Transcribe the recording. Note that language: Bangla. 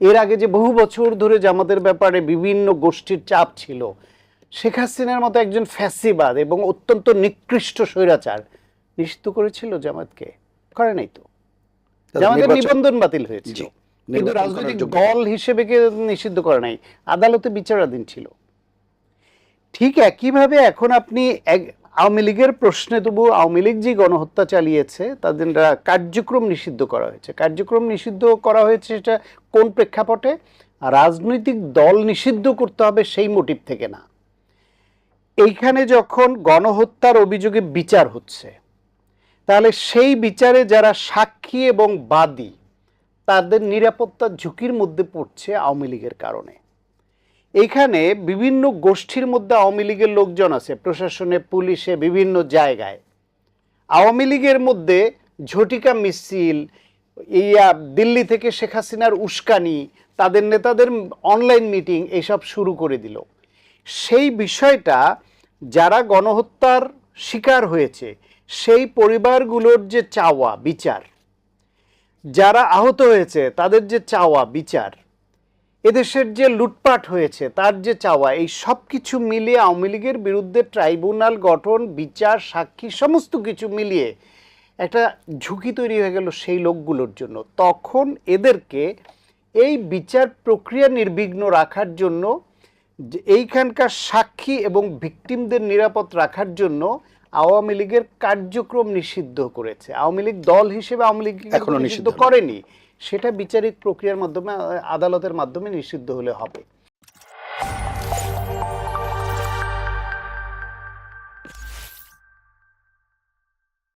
এর আগে যে বহু বছর ধরে জামাতের ব্যাপারে বিভিন্ন গোষ্ঠীর চাপ ছিল শেখ হাসিনার মতো একজন ফ্যাসিবাদ এবং অত্যন্ত নিকৃষ্ট স্বৈরাচার নিষিদ্ধ করেছিল জামাতকে করে নাই তো। জামাতের নিবন্ধন বাতিল হয়েছিল। কিন্তু রাজনৈতিক দল হিসেবে কে নিষিদ্ধ করে নাই? আদালতে বিচারাধীন ছিল। ঠিক একইভাবে এখন আপনি এক- আওয়ামী লীগের প্রশ্নে তবু আওয়ামী লীগ যে গণহত্যা চালিয়েছে তাদের কার্যক্রম নিষিদ্ধ করা হয়েছে। কার্যক্রম নিষিদ্ধ করা হয়েছে সেটা কোন প্রেক্ষাপটে? রাজনৈতিক দল নিষিদ্ধ করতে হবে সেই মোটিভ থেকে না। এইখানে যখন গণহত্যার অভিযোগে বিচার হচ্ছে, তাহলে সেই বিচারে যারা সাক্ষী এবং বাদী, তাদের নিরাপত্তার ঝুঁকির মধ্যে পড়ছে আওয়ামী লীগের কারণে। এইখানে বিভিন্ন গোষ্ঠীর মধ্যে আওয়ামী লীগের লোকজন আছে, প্রশাসনে, পুলিশে, বিভিন্ন জায়গায়। আওয়ামী লীগের মধ্যে ঝটিকা মিছিল, ইয়া দিল্লি থেকে শেখ হাসিনার উস্কানি, তাদের নেতাদের অনলাইন মিটিং এসব শুরু করে দিল। সেই বিষয়টা যারা গণহত্যার শিকার হয়েছে, সেই পরিবারগুলোর যে চাওয়া, বিচার, যারা আহত হয়েছে, তাদের যে চাওয়া, বিচার এদেশের যে লুটপাট হয়েছে, তার যে চাওয়া, এই সব কিছু মিলিয়ে আওয়ামী লীগের বিরুদ্ধে ট্রাইব্যুনাল গঠন, বিচার, সাক্ষী, সমস্ত কিছু মিলিয়ে একটা ঝুঁকি তৈরি হয়ে গেল সেই লোকগুলোর জন্য। তখন এদেরকে এই বিচার প্রক্রিয়া নির্বিঘ্ন রাখার জন্য এইখানকার সাক্ষী এবং ভিকটিমদের নিরাপদ রাখার জন্য আওয়ামী লীগের কার্যক্রম নিষিদ্ধ করেছে। আওয়ামী লীগ দল হিসেবে আওয়ামী লীগ এখনও নিষিদ্ধ করেনি? সেটা বিচারিক প্রক্রিয়ার মাধ্যমে আদালতের মাধ্যমে নিষিদ্ধ হলে হবে।